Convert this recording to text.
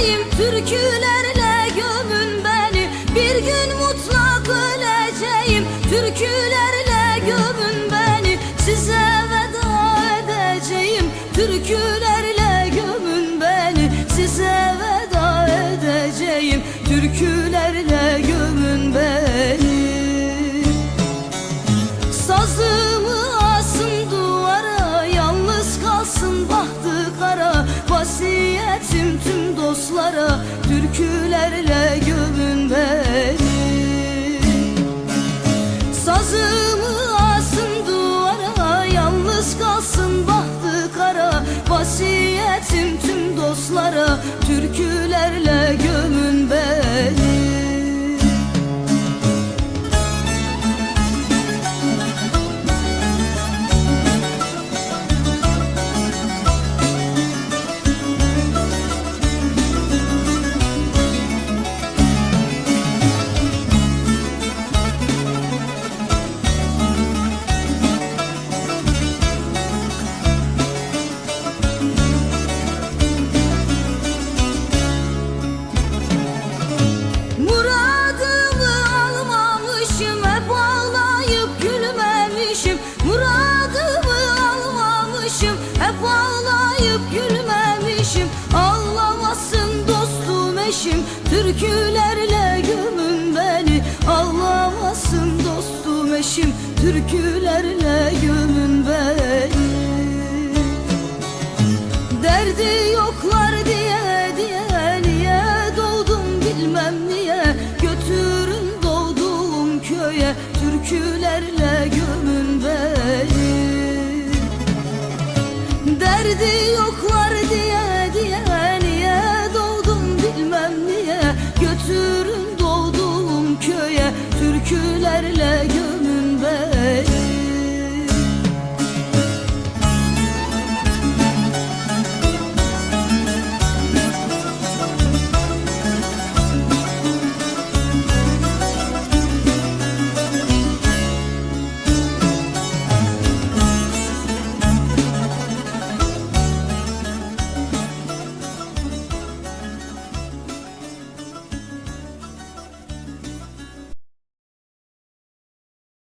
öleceğim Türkülerle gömün beni. Bir gün mutlak öleceğim. Türkülerle gömün beni. Size veda edeceğim. Türkülerle gömün beni. Size veda edeceğim. Türkülerle gömün dostlara Türkülerle gömün beni Sazımı asın duvara Yalnız kalsın bahtı kara. Vasiyetim tüm dostlara Türkülerle ağlayıp gülmemişim Ağlamasın dostum eşim. Türkülerle gömün beni Ağlamasın dostum eşim. Türkülerle gömün beni. Derdi yoklar diye diye niye doğdum bilmem niye. Götürün doğduğum köye türkülerle gömün beni Derdi yoklar diye diye niye doğdum bilmem niye. Götürün doğduğum köye türkülerle gömün